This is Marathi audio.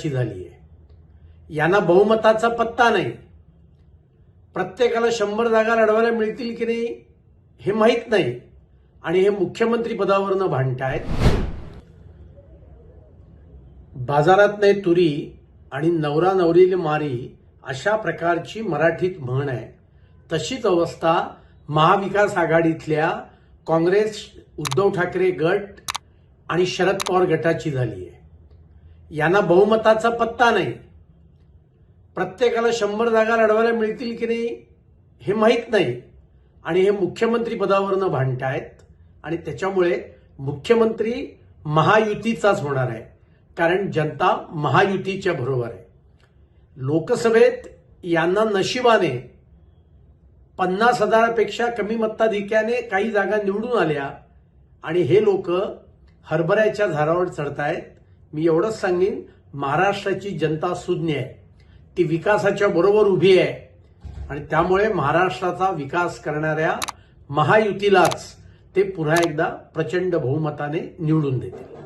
गटाची झाली आहे. यांना बहुमताचा पत्ता नाही. प्रत्येकाला शंभर जागा लढवायला मिळतील की नाही हे माहीत नाही. आणि हे मुख्यमंत्री पदावरनं भांडतायत बाजारात नाही तुरी आणि नवरा नवरील मारी अशा प्रकारची मराठीत म्हण आहे. तशीच अवस्था महाविकास आघाडीतल्या काँग्रेस उद्धव ठाकरे गट आणि शरद पवार गटाची झाली आहे. यांना बहुमताचा पत्ता नाही. प्रत्येकाला शंभर जागा लढवायला मिळतील की नाही हे माहीत नाही. आणि हे मुख्यमंत्री पदावरनं भांडतायत आणि त्याच्यामुळे मुख्यमंत्री महायुतीचाच होणार आहे. कारण जनता महायुतीच्या बरोबर आहे. लोकसभेत यांना नशिबाने पन्नास हजारापेक्षा कमी मताधिक्याने काही जागा निवडून आल्या. आणि हे लोक हरभऱ्याच्या झाडावर चढतायत. मी एवढंच सांगेन महाराष्ट्राची जनता सुज्ञ आहे. ती विकासाच्या बरोबर उभी आहे. आणि त्यामुळे महाराष्ट्राचा विकास करणाऱ्या महायुतीलाच ते पुन्हा एकदा प्रचंड बहुमताने निवडून देतील.